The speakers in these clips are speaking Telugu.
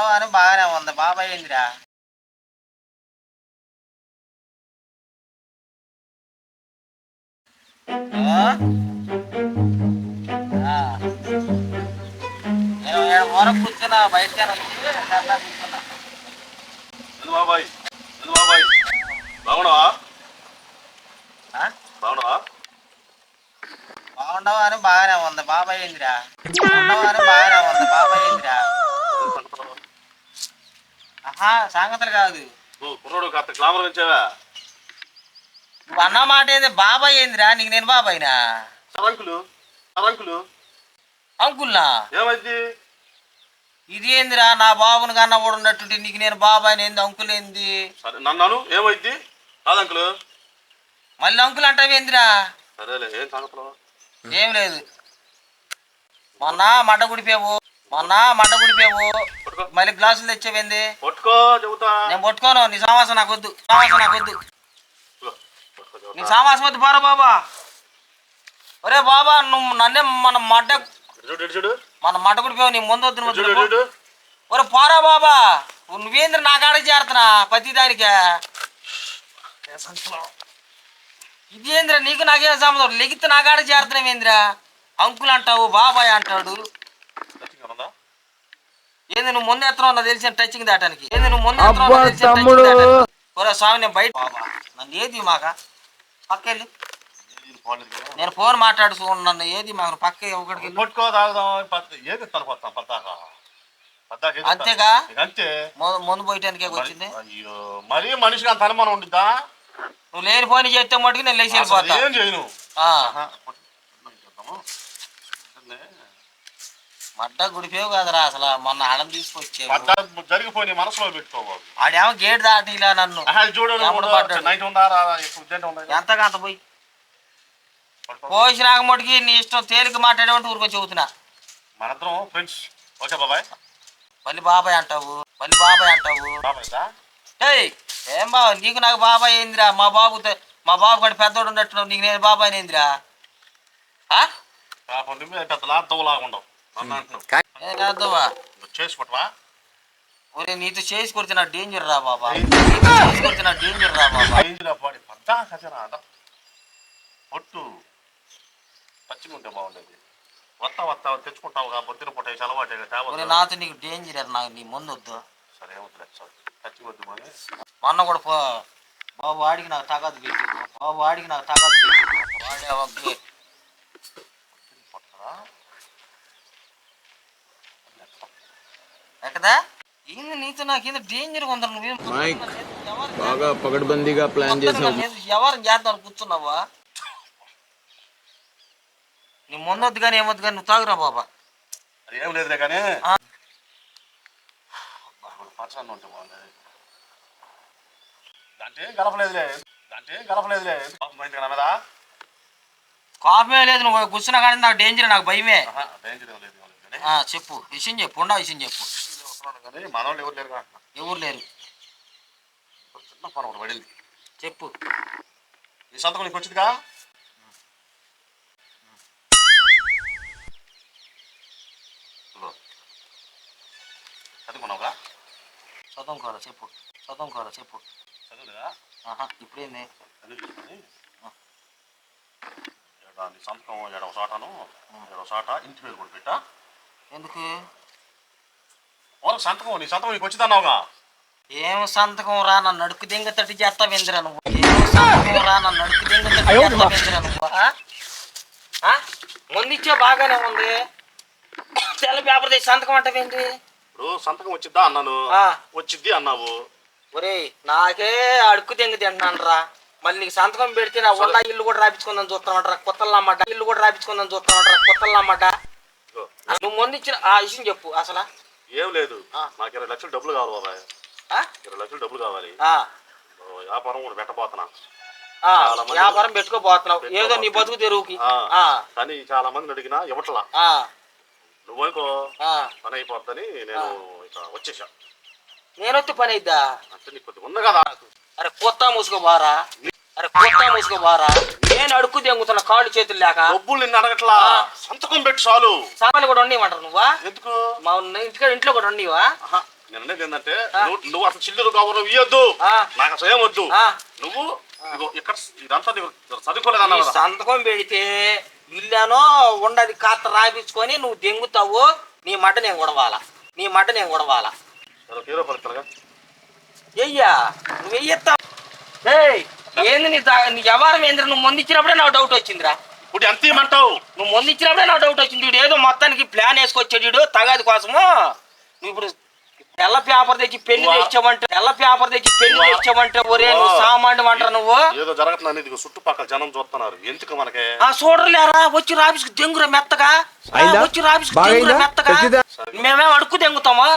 అని బాగానే ఉంది. బాబాయ్ ఏందిరా. నేను కూర్చున్నా బాబాయ్? బాబాయ్? బాగున్నావా? బాగున్నావా? బాగుండవు అని బాగానే ఉంది. బాబాయ్ ఏందిరా అని బాగానే ఉంది. బాబాయ్ ఏందిరా సంగతులు కాదు. కుర్రోడు కాస్త గ్లామర్ పెంచావా? నువ్వు అన్న మాట ఏంది? బాబాయ్ ఏందిరా? నీకు నేను బాబాయ్నా? సరంకులు సరంకులు అంకుల్నా? ఏమైంది ఇది ఏందిరా? నా బాబుని కన్నా కూడా ఉన్నట్టుంటే నీకు నేను బాబాయ్ ఏంది? అంకుల్ ఏంది? సరే నన్ను ఏమైంది కాదంకులు మళ్ళీ అంకుల్ అంటావు ఏందిరా? సరేలే ఏం ఏం లేదు. మొన్న మడ్డ గుడిపోయావు మొన్న మడ్డ పట్టుకో మళ్ళీ గ్లాసులు తెచ్చేవేంది? పట్టుకో చెబుతా. నేను పట్టుకోను. నీ సామాసం నాకు వద్దు సామాసం నాకు వద్దు నీ. సామాసం వద్దు పోరా బాబా. ఒరే బాబా నువ్వు నన్నే మన మడ్డ చూడు మన మడ్డ గుడిపోయావు నీ ముందు వద్దు ఒరే పోరా బాబా. నువ్వేంద్ర నా కాడ చేరుతున్నా ప్రతి దానికే. ఇదేంద్ర నీకు నాకేం సంబంధం లెగితే నా కాడ చేరుతున్నావు ఏంద్రా అంకుల్ అంటావు బాబాయ్ అంటాడు? ఏంది నువ్వు ముందు ఎత్తనం నా తెలిసిన టచింగ్ దాటానికి? ఏంది నువ్వు ముందు ఎత్తనం అబ్బా, నా తెలిసిన touching తమ్ముడు. దాటానికి? ఒరే స్వామి నేను బయట బాబా నన్ను ఏది మాక? పోలేదు కదా. నేను ఫోన్ మాట్లాడుతూ నన్ను ఏది మాకు? పక్క ఒకటికి వెళ్ళి పట్టుకో తాగుదాం ఏది పద్దాక? అంతేగా? అంతే. ముందు పోయటానికే వచ్చింది. మరి- అయ్యో మరీ మనిషికి అంత అనుమానం ఉండిద్దా? నువ్వు లేని ఫోన్ చేస్తే మటుకు నేను లేచి వెళ్ళిపోతా. ఏం చేయను? మడ్డ గుడిపోయావు కదరా అసలు. మొన్న ఆడం తీసుకొచ్చావు. పడ్డా జరిగిపోయి మనసులో పెట్టుకోవాలి. ఆడేమో గేట్ దాటిలా నన్ను. అంత పోయి. పోసి రాకమటికి నీ ఇష్టం తేలిక మాట్లాడేమంటే ఊరుకొని చెబుతున్నా. మనిద్దరం ఫ్రెండ్స్ ఓకే బాబాయ్. మళ్ళీ బాబాయ్ అంటావు. మళ్ళీ బాబాయ్ అంటావు. ఏయ్ ఏం బావ నీకు నాకు బాబాయ్ ఏందిరా మా బాబు మా బాబు కంటే పెద్దోడు ఉన్నట్టున్నావు నీకు నేను బాబాయ్ ఏందిరా పెద్ద లాభంలాగా ఉండవు. నన్ను అంటున్నావు. ఏ కాదవ్వా నువ్వు చేసి పట్టువా ఒరే నీతో చేసి కొడితే నా డేంజర్ రా బాబా. నీతో చేసి డేంజర్ రా బాబా. ఇంజిలో పాడి కసరా అద పొట్టు. పచ్చిగా ఉంటే బాగుండేది. వస్తా వస్తా తెచ్చుకుంటావు పొద్దున పూట వేసి అలవాటు నాతో నీకు డేంజర్ నాకు నీ ముందు వద్దు. సరే ఏమవుతుంది సార్. పచ్చి వద్దు మరి. మొన్న కూడా పో బాబు వాడికి నాకు తగాదు పెట్టిండు. బాబు వాడికి నాకు తగాదు పెట్టిండు. వాడే ఎక్కదా ఏంది నీతో నాకు ఏంది డేంజర్ ఉందా నువ్వేం బాగా పకడ్బందీగా ప్లాన్ చేసావు. ఎవరు చేద్దాం కూర్చున్నావా? నీ ముందొద్దు కానీ ఏమొద్దు కానీ నువ్వు తాగురా బాబా. అది ఏం లేదులే కానీ. ఆ. పచ్చని ఉంటే బాగుండేది. దాంట్లో ఏం కలపలేదులే. దాంట్లో ఏం కలపలేదులే. పాపం పోయింది కదా మీద. కోపమే లేదు నువ్వు కూర్చున్నా కానీ నాకు డేంజర్ నాకు భయమే. డేంజర్ చెప్పు విషయం చెప్పు ఉండా విషయం చెప్పు. వస్తున్నాను కానీ మనోళ్ళు ఎవరు లేరు కదా ఎవరు లేరు? చిన్న పని ఒకటి పడింది. చెప్పు. ఈ సంతకం నీకు వచ్చిందిగా. చదువుకున్నావుగా? చదువుకోరా చెప్పు. చదువుకోరా చెప్పు. చదువులేదా? ఆహా ఇప్పుడేంది? సంతకం ఏడవ సాటాను ఏడవ సాట ఇంటి పేరు కూడా పెట్టా? ఎందుకు? వాళ్ళకి సంతకం నీ సంతకం నీకు వచ్చిందన్నావుగా ఏం సంతకం రా నన్ను నడుకు దింగ తట్టి చేస్తావేందిరా నువ్వు. ఏం సంతకం రా నన్ను నడుకు దింగ తట్టి నువ్వు. ఆ? ఆ? ముందు ఇచ్చే బాగానే ఉంది. తెల్ల పేపర్ తెచ్చి సంతకం అంటావేంటి ఇప్పుడు సంతకం వచ్చిద్దా అన్నాను. ఆ. వచ్చిద్ది అన్నావు. ఒరేయ్ నాకే అడుక్కు దింగ తింటున్నాను రా. మళ్ళీ నీకు సంతకం పెడితే నా ఉన్న ఇల్లు కూడా రాపించుకుందని చూస్తామంటారా కొత్తలు అన్నమాట ఇల్లు కూడా రాపించుకుందని చూస్తామంటారా కొత్తలు అన్నమాట ఇదిగో, నువ్వు ముందు ఇచ్చిన ఆ విషయం చెప్పు అసలు. ఏం లేదు. నాకు ఇరవై లక్షలు డబ్బులు కావాలి బాబాయ్. ఆ? ఇరవై లక్షలు డబ్బులు కావాలి. వ్యాపారం కూడా పెట్టబోతున్నా. మంది- వ్యాపారం పెట్టుకోబోతున్నావు. ఏదో నీ బతుకు తెరువుకి. కానీ చాలా మందిని అడిగినా ఇవ్వట్లా. ఆ. పని అయిపోద్దని నేను ఇక వచ్చేసా. నేనొత్తి పని అయిద్దా? అంటే నీకు కొద్దిగా ఉంది కదా. అరే కొత్త మూసుకో బారా. అరే కొత్త మూసుకో బారా. నేను అడుక్కు దెంగుతున్న కాళ్ళు చేతులు లేక డబ్బులు నిన్ను అడగట్లా. సంతకం పెట్టు చాలు. సామాన్లు కూడా ఉండేవంటారు నువ్వా? ఎందుకు? మా ఉన్న ఇంటికాడ ఇంట్లో కూడా ఉండేవా ఆహా, నేను అనేది ఏంటంటే నువ్వు అసలు చిల్లర గౌరవం ఇవ్వద్దు ఆ. నాకు అసలు ఏం వద్దు. ఆ. నువ్వు ఇక్కడ ఇదంతా సంతకం పెడితే ఇల్లానో ఉండది కాస్త రాపించుకొని నువ్వు దెంగుతావు. నీ మడ్డ నేను కొడవాలా? నీ మడ్డ నేను కొడవాలా? సరే, హీరో పలుకుతారుగా ఎయ్యా నువ్వు వెయ్యెత్తావు ఏయ్ ఏంది నీ దా- నీ వ్యవహారం ఏంద్ర నువ్వు ముందు ఇచ్చినప్పుడే నాకు డౌట్ వచ్చిందిరా. ఇప్పుడు ఎంత ఇమ్మంటావు? నువ్వు ముందు ఇచ్చినప్పుడే నాకు డౌట్ వచ్చింది. వీడు ఏదో మొత్తానికి ప్లాన్ వేసుకొచ్చాడు వీడు తగాది కోసము. నువ్వు ఇప్పుడు తెల్ల పేపర్ తెచ్చి పెళ్ళి వా. తెచ్చావంటే తెల్ల పేపర్ తెచ్చి పెళ్ళి వా. తెచ్చావంటే ఒరే నువ్వు వా. సామాన్లు అంటారు నువ్వు? ఏదో జరగట్లేదు అనేది చుట్టుపక్కల జనం చూస్తున్నారు. ఎందుకు మనకి? ఆ చూడలేరా వచ్చి రాబిస్కు దెంగురా మెత్తగా. ఆ, అయిందా? వచ్చి రాబిస్కు బాగా దెంగురా అయిందా? మెత్తగా తెచ్చిద్దా? మేమేం అడుక్కు దెంగుతామా?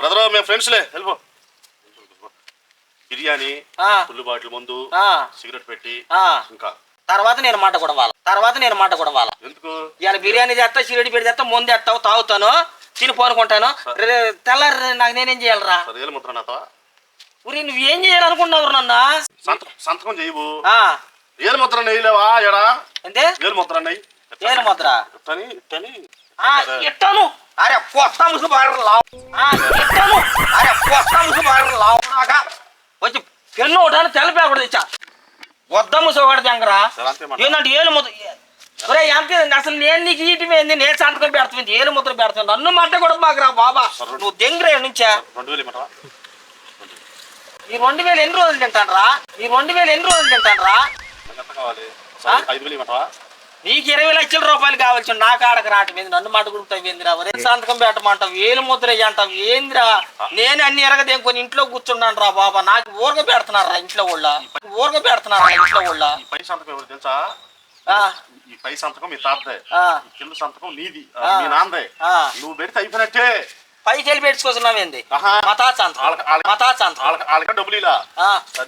బ్రదర్ మేము ఫ్రెండ్స్లే వెళ్ళిపో. బిర్యానీ ఆ, ఫుల్ బాటిల్ ముందు ఆ, సిగరెట్ పెట్టి ఆ. ఇంకా. తర్వాత నేను మాట కొడవాల తర్వాత నేను మాట కొడవాల ఎందుకు? ఇవాళ బిర్యానీ చేస్తా సిరడి పెడి చేస్తా ముందు ఎత్తావు తాగుతాను తిని పోనుకుంటాను తెల్లారి నాకు నేనేం చేయాలరా? ఉరి నువ్వు ఏం చేయాలనుకున్నావు నన్న? సంతకం చేయవు ఆ, ఏలు ముద్ర నెయ్యలేవా ఎడా ఏంటే ఏలు ముద్ర నెయ్యి. ఏలు ముద్ర? ఇట్టని ఇట్టని ఆ, ఇట్టాను అరే పొత్త బారు లావు. ఇట్టాను అరే పొత్త ముసు బారు లావు నాక వచ్చి పెన్ను ఒకటాను తెల్ల పేపర్ తెచ్చా. వద్ద ముసు ఒకటి తెంగరా సరే అంతే మాట. ఏంటంటే ఏలు ముద్ర ఒరే అసలు నేను నీకు ఈటిపోయింది నేను సంతకం పెడుతుంది ఏలు ముద్ర పెడుతుంది. నన్ను మంట కూడా మాకురా బాబా నువ్వు దెంగరే నుంచా? ఈ రెండు వేలు ఎన్ని రోజులు తింటానరా ఈ రెండు వేలు ఎన్ని రోజులు తింటానరా నాకు నీకు ఇరవై లక్షల రూపాయలు కావాల్సి నా కాడకు రావటం ఏంది? నన్ను మాట గుడుతావు ఏందిరా? ఒరే సంతకం పెట్టమంటావు వేలు ముద్ర అంటావు ఏందిరా? నేను అన్ని ఎరగదేంకొని ఇంట్లో కూర్చున్నాను రా బాబా. నాకు ఊరగ పెడుతున్నారా ఇంట్లో వాళ్ళ ఊరగ పెడుతున్నారా ఇంట్లో వాళ్ళ పై సంతకం ఎవరు తెలుసా? ఆ, ఈ పై సంతకం మీ తాతదే. కింద సంతకం నీది. మీ నాన్నదే. ఆ. నువ్వు పెడితే అయిపోయినట్టే. పైకి వెళ్ళి వాళ్ళకి డబ్బులు ఇలా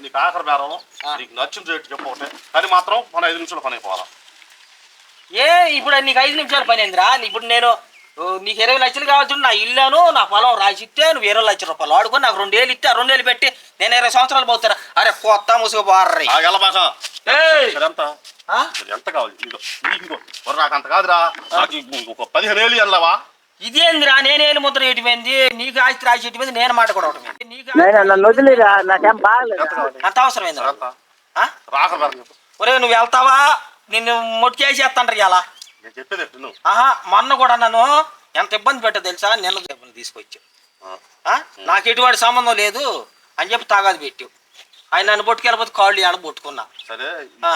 నీకు ఆఖరి బేరం. నీకు నచ్చిన రేటు చెప్పు ఒకటే. కానీ మాత్రం మన ఐదు నిమిషాలు పని అయిపోవాలా? ఏ ఇప్పుడు నీకు ఐదు నిమిషాలు పని ఏందిరా ఇప్పుడు నేను నీకు ఇరవై లక్షలు కావాల్సి నా ఇల్లాను నా పొలం రాసి ఇస్తే నువ్వు ఇరవై లక్షల రూపాయలు వాడుకొని నాకు రెండేళ్ళు ఇస్తే ఆ రెండేళ్ళు పెట్టి నేను ఇరవై సంవత్సరాలు పోతారా? అరే కొత్త ముసుగు బార్రీ ఎంత? కావాలి? నీకు అంత కాదురా. ఇంకో పదిహేను వేలు వెళ్ళవా ఇదేందిరా నేనేళ్ళు ముద్ర ఇటుపోయింది నీకు ఆస్తి రాసి ఇటుపోయింది నేను మాట కూడా ఒకటి నీకు అంత అవసరం చెప్పు. ఒరే నువ్వు వెళ్తావా? నిన్ను మొట్టికేసేస్తాంటారు ఇలా నేను చెప్పేది నువ్వు? ఆహా మొన్న కూడా నన్ను ఎంత ఇబ్బంది పెట్టో తెలుసా? నిన్న తీసుకొచ్చావు ఆ? నాకు ఎటువంటి సంబంధం లేదు అని చెప్పి తాగాది పెట్టావు ఆయన నన్ను పట్టుకెళ్ళిపోతే కాళ్ళు ఆడ పట్టుకున్నా సరే ఈ ఆ.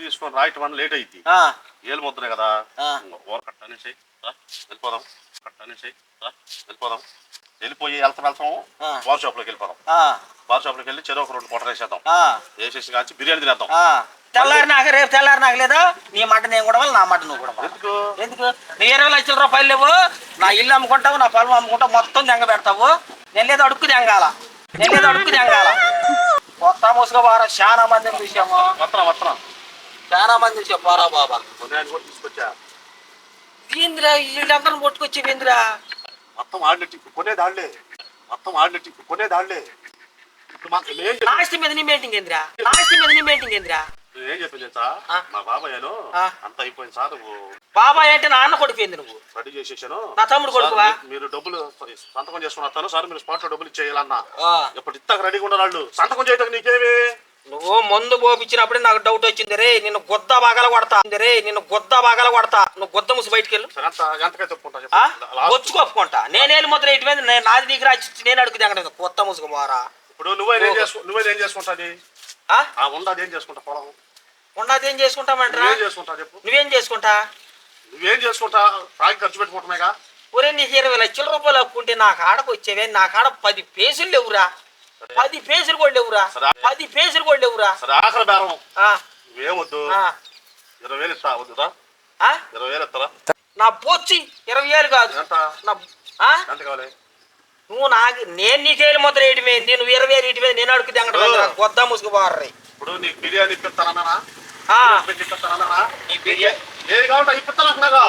తీసుకొని రాయటం లేట్ అయింది. ఆ, ఏళ్ళు ముద్రే కదా. ఆ. ఓర కట్ట అనేసి రా, వెళ్ళిపోదాం. కట్ట అనేసి రా, వెళ్ళిపోదాం. వెళ్ళిపోయి వెళ్తాం వెళ్తాం. ఆ. బార్ షాప్లోకి వెళ్ళిపోదాం. ఆ, బార్ షాప్లోకి వెళ్ళి చెరువు ఒక రెండు పొట్ట వేసేద్దాం. ఆ, వేసేసి కాచి బిర్యానీ తినేద్దాం. ఆ. తెల్లారి నాకు రేపు తెల్లారి నాకు లేదా నీ మాట నేను కూడా నా మాట నువ్వు కూడా ఎందుకు? ఎందుకు? నీ ఇరవై లక్షల రూపాయలు లేవు. నా ఇల్లు అమ్ముకుంటావు నా పొలం అమ్ముకుంటావు మొత్తం దెంగ పెడతావు. నేను లేదు అడుక్కు దెంగాల నేను లేదు అడుక్కు దెంగాల కొత్త ముసుగు వారా చాలా మందిని చూసాము వస్తున్నా వస్తున్నా. చాలా మంది చూసాం పోరా బాబా. తీసుకొచ్చా? ఏందిరా వీళ్ళందరూ పట్టుకొచ్చి ఏందిరా మొత్తం ఆడినట్టు ఇప్పుడు కొనేది ఆడలే మొత్తం ఆడినట్టు ఇప్పుడు కొనేది ఆడలే ఏం చెప్పి లాస్ట్ మీద నీ మీటింగ్ ఏందిరా? లాస్ట్ మీద నీ మీటింగ్ ఏందిరా? ఏం చెప్పింది తెలుసా. మా బాబాయ్ను. అంత అయిపోయింది సార్ నువ్వు బాబాయ్ అంటే నా అన్న కొడుకుపోయింది నువ్వు? రెడీ చేసేసాను. నా తమ్ముడు కొడుకువా? మీరు డబ్బులు సంతకం చేసుకుని వస్తాను సార్ మీరు స్పాట్లో డబ్బులు ఇచ్చేయాలన్నా. ఇప్పుడు ఇస్తాక రెడీగా వాళ్ళు? సంతకం చేయటం నీకేమి? నువ్వు మందు పోపించినప్పుడే నాకు డౌట్ వచ్చింది రే నిన్ను గుద్ద బాగాల కొడతా. రే నిన్ను గుద్ద బాగాల కొడతా. నువ్వు గుద్ద ముసి బయటికి వెళ్ళు సరే ఎంత ఎంతగా చెప్పుకుంటా ఆ? చెప్పు లాస్ట్ వచ్చి కొప్పుకుంటా నేనేళ్ళు ముద్ర ఇటు మీద నాది నీకు రాసి నేను అడుగుతా అక్కడ కొత్త ముసుగు మారా ఇప్పుడు నువ్వే నువ్వే ఏం? ఆ? ఉండదు ఏం చేసుకుంటా? పొలం ఉన్నది ఏం చేసుకుంటామంటరా? నువ్వేం చేసుకుంటా చెప్పు. నువ్వేం చేసుకుంటా? నువ్వేం చేసుకుంటా? తాగి ఖర్చు పెట్టుకుంటున్నాయిగా. ఒరే నీకు ఇరవై లక్షల రూపాయలు అప్పుకుంటే నా కాడకు వచ్చేవే? నా కాడ పది పేసులు లేవురా. పది పేసులు కూడా లేవురా. పది పేసులు కూడా లేవురా. ఆఖరి బేరం. ఆ, నువ్వేం వద్దు. ఆ, ఇరవై వేలు ఇస్తా వద్దురా. ఆ? ఇరవై వేలు ఇస్తారా? నా పోచ్చి ఇరవై వేలు కాదు. ఎంత? నా కావాలి? నువ్వు నాకు నేను నీకేళ్ళు ముద్ర వేయటమే. నేను ఇరవై వేలు ఇటు మీద నేను అడుగుతా అక్కడ కొద్దా ముసుగు బార్రీ. ఇప్పుడు నీకు బిర్యానీ ఇప్పిస్తానన్నా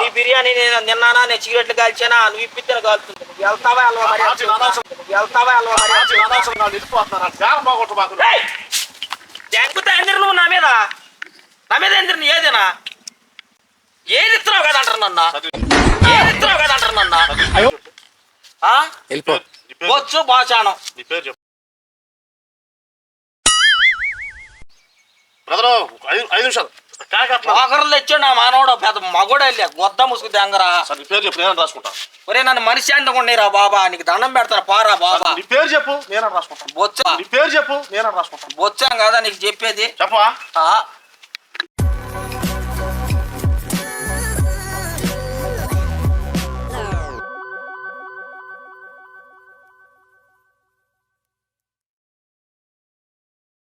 నీ బిర్యానీ నేను నిన్నానా నేను సిగరెట్లు కాల్చానా? నువ్వు ఇప్పితే కాల్చుతుంది నువ్వు వెళ్తావా అల్వా మరి. నువ్వు వెళ్తావా అల్వా మరి! జంకుతా నా మీద? నా మీద ఎందిరు నీ ఏదేనా? ఏది ఇస్తున్నావు కదా అంటారు నన్న. ఏది ఇస్తున్నావు కదా అంటారు నన్న? వెళ్ళిపో బొచ్చు నీ పేరు బ్రదరు ఐదు నిమిషాలు. నా మానవుడు పెద్ద మగోడు వెళ్ళా గొద్ద ముసుగు దెంగరా. నీ పేరు చెప్పు నేను రాసుకుంటా. ఒరే నన్ను మనిషి ఉండరా బాబా నీకు దండం పెడతాను పారా బాబా. నీ పేరు చెప్పు నేను రాసుకుంటాను బొచ్చా. నీ పేరు చెప్పు నేను రాసుకుంటాను బొచ్చాం కదా నీకు చెప్పేది. చెప్పవా? ఆ.